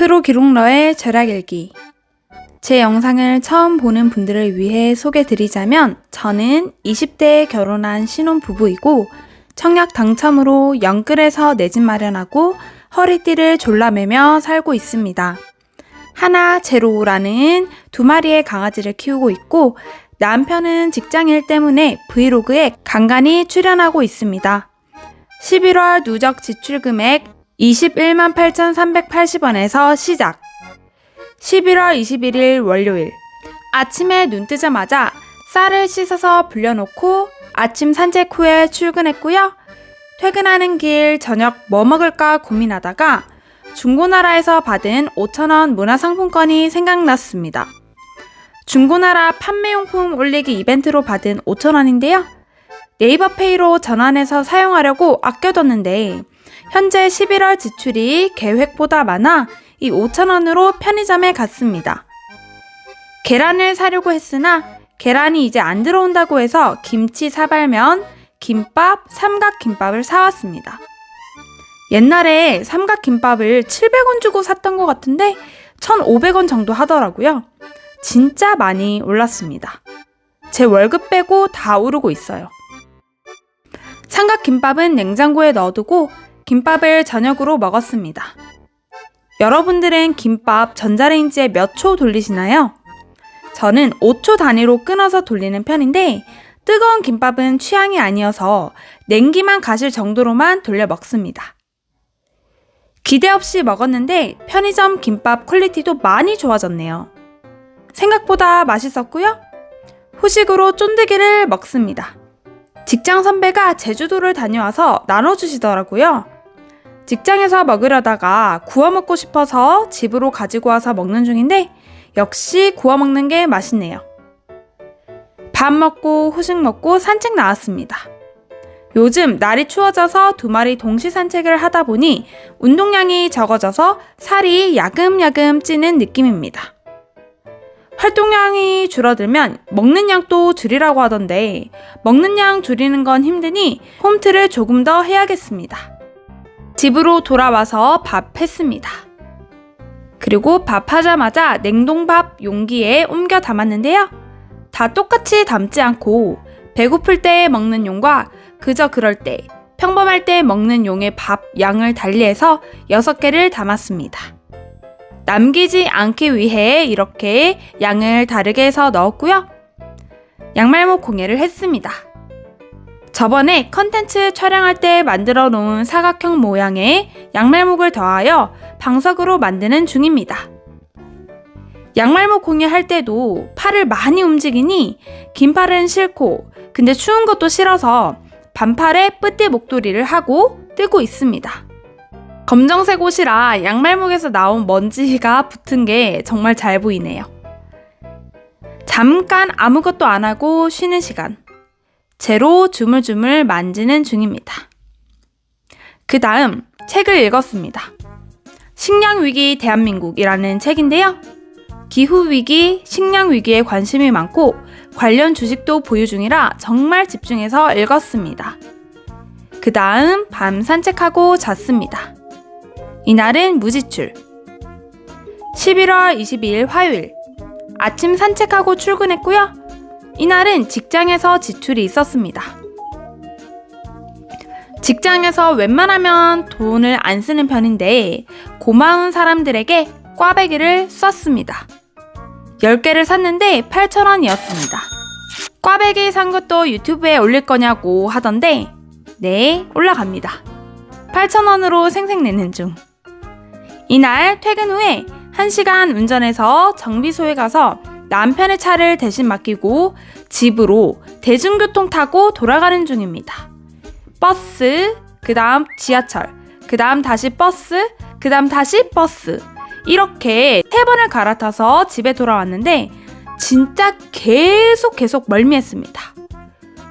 프로 기록러의 절약일기. 제 영상을 처음 보는 분들을 위해 소개 드리자면 저는 20대에 결혼한 신혼부부이고 청약 당첨으로 영끌에서 내 집 마련하고 허리띠를 졸라매며 살고 있습니다. 하나 제로라는 두 마리의 강아지를 키우고 있고 남편은 직장일 때문에 브이로그에 간간히 출연하고 있습니다. 11월 누적 지출 금액 21만 8,380원에서 시작. 11월 21일 월요일. 아침에 눈 뜨자마자 쌀을 씻어서 불려놓고 아침 산책 후에 출근했고요. 퇴근하는 길 저녁 뭐 먹을까 고민하다가 중고나라에서 받은 5,000원 문화상품권이 생각났습니다. 중고나라 판매용품 올리기 이벤트로 받은 5,000원인데요. 네이버페이로 전환해서 사용하려고 아껴뒀는데 현재 11월 지출이 계획보다 많아 이 5,000원으로 편의점에 갔습니다. 계란을 사려고 했으나 계란이 이제 안 들어온다고 해서 김치 사발면, 김밥, 삼각김밥을 사왔습니다. 옛날에 삼각김밥을 700원 주고 샀던 것 같은데 1,500원 정도 하더라고요. 진짜 많이 올랐습니다. 제 월급 빼고 다 오르고 있어요. 삼각김밥은 냉장고에 넣어두고 김밥을 저녁으로 먹었습니다. 여러분들은 김밥 전자레인지에 몇 초 돌리시나요? 저는 5초 단위로 끊어서 돌리는 편인데 뜨거운 김밥은 취향이 아니어서 냉기만 가실 정도로만 돌려 먹습니다. 기대 없이 먹었는데 편의점 김밥 퀄리티도 많이 좋아졌네요. 생각보다 맛있었고요. 후식으로 쫀득이를 먹습니다. 직장 선배가 제주도를 다녀와서 나눠주시더라고요. 직장에서 먹으려다가 구워 먹고 싶어서 집으로 가지고 와서 먹는 중인데 역시 구워 먹는 게 맛있네요. 밥 먹고 후식 먹고 산책 나왔습니다. 요즘 날이 추워져서 두 마리 동시 산책을 하다 보니 운동량이 적어져서 살이 야금야금 찌는 느낌입니다. 활동량이 줄어들면 먹는 양도 줄이라고 하던데 먹는 양 줄이는 건 힘드니 홈트를 조금 더 해야겠습니다. 집으로 돌아와서 밥 했습니다. 그리고 밥 하자마자 냉동밥 용기에 옮겨 담았는데요. 다 똑같이 담지 않고 배고플 때 먹는 용과 그저 그럴 때 평범할 때 먹는 용의 밥 양을 달리해서 6개를 담았습니다. 남기지 않기 위해 이렇게 양을 다르게 해서 넣었고요. 양말목 공예를 했습니다. 저번에 컨텐츠 촬영할 때 만들어 놓은 사각형 모양의 양말목을 더하여 방석으로 만드는 중입니다. 양말목 공예할 때도 팔을 많이 움직이니 긴 팔은 싫고 근데 추운 것도 싫어서 반팔에 뿌띠 목도리를 하고 뜨고 있습니다. 검정색 옷이라 양말목에서 나온 먼지가 붙은 게 정말 잘 보이네요. 잠깐 아무것도 안 하고 쉬는 시간. 제로 주물주물 만지는 중입니다. 그 다음 책을 읽었습니다. 식량위기 대한민국이라는 책인데요. 기후위기, 식량위기에 관심이 많고 관련 주식도 보유 중이라 정말 집중해서 읽었습니다. 그 다음 밤 산책하고 잤습니다. 이날은 무지출. 11월 22일 화요일. 아침 산책하고 출근했고요. 이날은 직장에서 지출이 있었습니다. 직장에서 웬만하면 돈을 안 쓰는 편인데 고마운 사람들에게 꽈배기를 썼습니다. 10개를 샀는데 8,000원이었습니다. 꽈배기 산 것도 유튜브에 올릴 거냐고 하던데 네, 올라갑니다. 8,000원으로 생색내는 중. 이날 퇴근 후에 1시간 운전해서 정비소에 가서 남편의 차를 대신 맡기고 집으로 대중교통 타고 돌아가는 중입니다. 버스, 그 다음 지하철, 그 다음 다시 버스, 그 다음 다시 버스. 이렇게 세 번을 갈아타서 집에 돌아왔는데 진짜 계속 계속 멀미했습니다.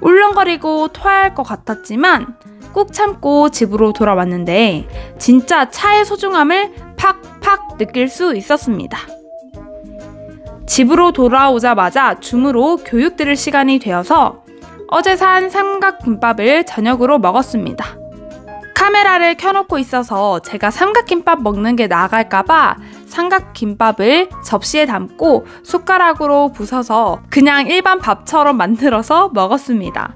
울렁거리고 토할 것 같았지만 꾹 참고 집으로 돌아왔는데 진짜 차의 소중함을 팍팍 느낄 수 있었습니다. 집으로 돌아오자마자 줌으로 교육 들을 시간이 되어서 어제 산 삼각김밥을 저녁으로 먹었습니다. 카메라를 켜놓고 있어서 제가 삼각김밥 먹는 게 나갈까봐 삼각 김밥을 접시에 담고 숟가락으로 부숴서 그냥 일반 밥처럼 만들어서 먹었습니다.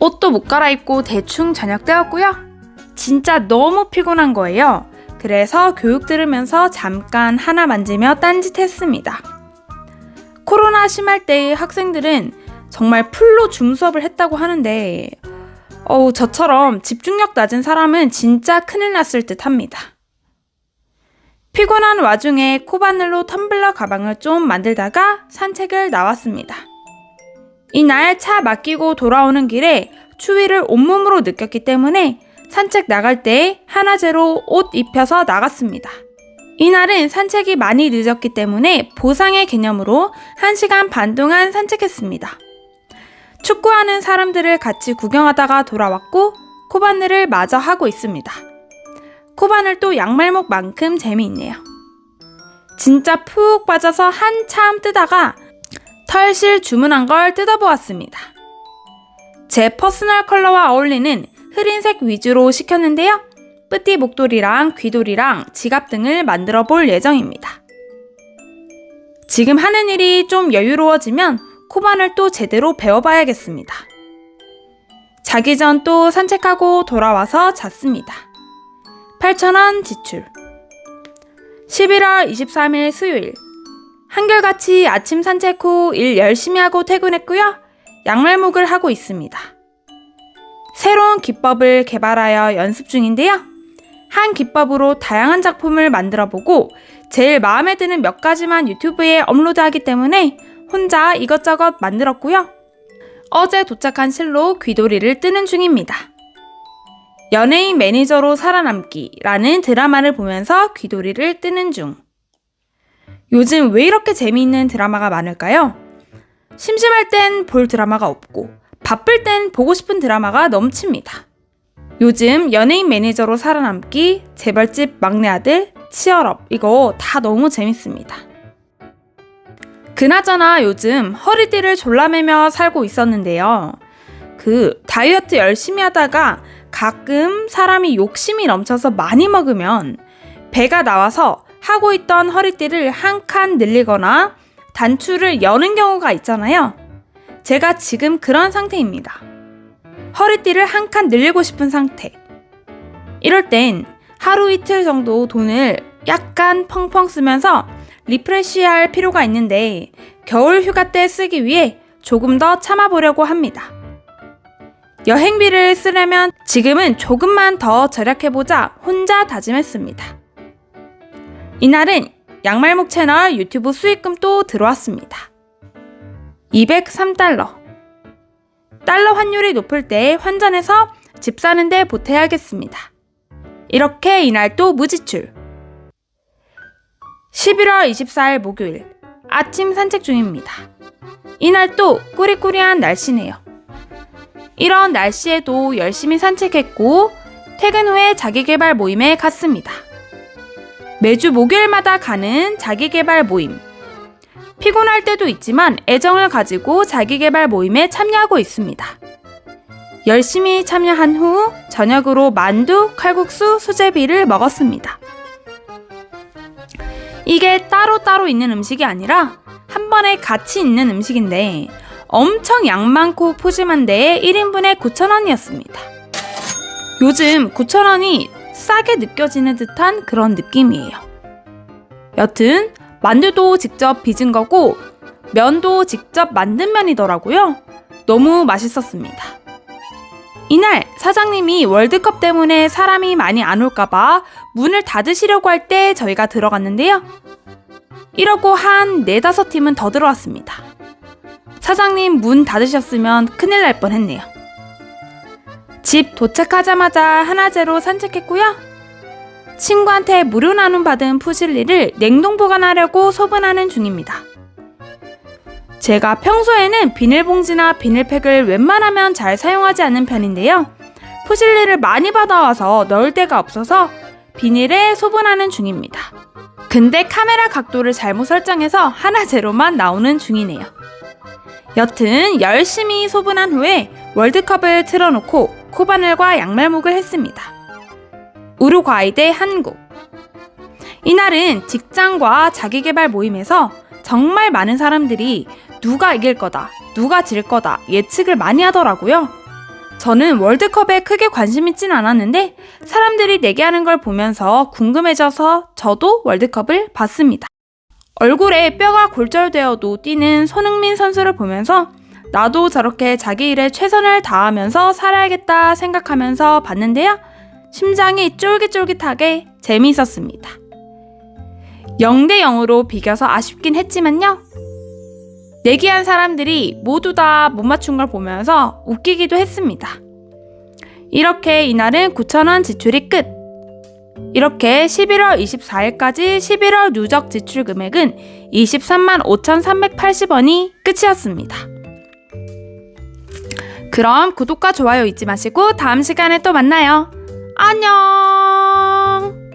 옷도 못 갈아입고 대충 저녁 때였고요. 진짜 너무 피곤한 거예요. 그래서 교육 들으면서 잠깐 하나 만지며 딴짓했습니다. 코로나 심할 때의 학생들은 정말 풀로 줌 수업을 했다고 하는데, 어우, 저처럼 집중력 낮은 사람은 진짜 큰일 났을 듯 합니다. 피곤한 와중에 코바늘로 텀블러 가방을 좀 만들다가 산책을 나왔습니다. 이날 차 맡기고 돌아오는 길에 추위를 온몸으로 느꼈기 때문에 산책 나갈 때 하나제로 옷 입혀서 나갔습니다. 이날은 산책이 많이 늦었기 때문에 보상의 개념으로 1시간 반 동안 산책했습니다. 축구하는 사람들을 같이 구경하다가 돌아왔고 코바늘을 마저 하고 있습니다. 코바늘도 양말목만큼 재미있네요. 진짜 푹 빠져서 한참 뜨다가 털실 주문한 걸 뜯어보았습니다. 제 퍼스널 컬러와 어울리는 흐린색 위주로 시켰는데요. 뿌띠 목도리랑 귀돌이랑 지갑 등을 만들어 볼 예정입니다. 지금 하는 일이 좀 여유로워지면 코바늘 또 제대로 배워봐야겠습니다. 자기 전 또 산책하고 돌아와서 잤습니다. 8,000원 지출. 11월 23일 수요일. 한결같이 아침 산책 후 일 열심히 하고 퇴근했고요. 양말목을 하고 있습니다. 새로운 기법을 개발하여 연습 중인데요. 한 기법으로 다양한 작품을 만들어 보고 제일 마음에 드는 몇 가지만 유튜브에 업로드하기 때문에 혼자 이것저것 만들었고요. 어제 도착한 실로 귀돌이를 뜨는 중입니다. 연예인 매니저로 살아남기라는 드라마를 보면서 귀돌이를 뜨는 중. 요즘 왜 이렇게 재미있는 드라마가 많을까요? 심심할 땐 볼 드라마가 없고, 바쁠 땐 보고 싶은 드라마가 넘칩니다. 요즘 연예인 매니저로 살아남기, 재벌집 막내 아들, 치얼업, 이거 다 너무 재밌습니다. 그나저나 요즘 허리띠를 졸라매며 살고 있었는데요. 그 다이어트 열심히 하다가 가끔 사람이 욕심이 넘쳐서 많이 먹으면 배가 나와서 하고 있던 허리띠를 한 칸 늘리거나 단추를 여는 경우가 있잖아요. 제가 지금 그런 상태입니다. 허리띠를 한 칸 늘리고 싶은 상태. 이럴 땐 하루 이틀 정도 돈을 약간 펑펑 쓰면서 리프레시할 필요가 있는데 겨울 휴가 때 쓰기 위해 조금 더 참아보려고 합니다. 여행비를 쓰려면 지금은 조금만 더 절약해보자 혼자 다짐했습니다. 이날은 양말목 채널 유튜브 수익금 또 들어왔습니다. 203달러. 달러 환율이 높을 때 환전해서 집 사는데 보태야겠습니다. 이렇게 이날 또 무지출. 11월 24일 목요일 아침 산책 중입니다. 이날 또 꾸리꾸리한 날씨네요. 이런 날씨에도 열심히 산책했고 퇴근 후에 자기개발 모임에 갔습니다. 매주 목요일마다 가는 자기개발 모임. 피곤할 때도 있지만 애정을 가지고 자기개발 모임에 참여하고 있습니다. 열심히 참여한 후 저녁으로 만두, 칼국수, 수제비를 먹었습니다. 이게 따로따로 있는 음식이 아니라 한 번에 같이 있는 음식인데 엄청 양 많고 푸짐한데 1인분에 9,000원이었습니다. 요즘 9,000원이 싸게 느껴지는 듯한 그런 느낌이에요. 여튼 만두도 직접 빚은 거고 면도 직접 만든 면이더라고요. 너무 맛있었습니다. 이날 사장님이 월드컵 때문에 사람이 많이 안 올까봐 문을 닫으시려고 할 때 저희가 들어갔는데요. 이러고 한 네다섯 팀은 더 들어왔습니다. 사장님 문 닫으셨으면 큰일 날 뻔했네요. 집 도착하자마자 하나제로 산책했고요. 친구한테 무료 나눔 받은 푸실리를 냉동 보관하려고 소분하는 중입니다. 제가 평소에는 비닐봉지나 비닐팩을 웬만하면 잘 사용하지 않는 편인데요. 푸실리를 많이 받아와서 넣을 데가 없어서 비닐에 소분하는 중입니다. 근데 카메라 각도를 잘못 설정해서 하나 제로만 나오는 중이네요. 여튼 열심히 소분한 후에 월드컵을 틀어놓고 코바늘과 양말목을 했습니다. 우루과이 대 한국. 이날은 직장과 자기개발 모임에서 정말 많은 사람들이 누가 이길 거다, 누가 질 거다 예측을 많이 하더라고요. 저는 월드컵에 크게 관심 있진 않았는데 사람들이 내게 하는 걸 보면서 궁금해져서 저도 월드컵을 봤습니다. 얼굴에 뼈가 골절되어도 뛰는 손흥민 선수를 보면서 나도 저렇게 자기 일에 최선을 다하면서 살아야겠다 생각하면서 봤는데요. 심장이 쫄깃쫄깃하게 재미있었습니다. 0대 0으로 비겨서 아쉽긴 했지만요. 내기한 사람들이 모두 다 못 맞춘 걸 보면서 웃기기도 했습니다. 이렇게 이날은 9,000원 지출이 끝. 이렇게 11월 24일까지 11월 누적 지출 금액은 23만 5,380원이 끝이었습니다. 그럼 구독과 좋아요 잊지 마시고 다음 시간에 또 만나요. 안녕!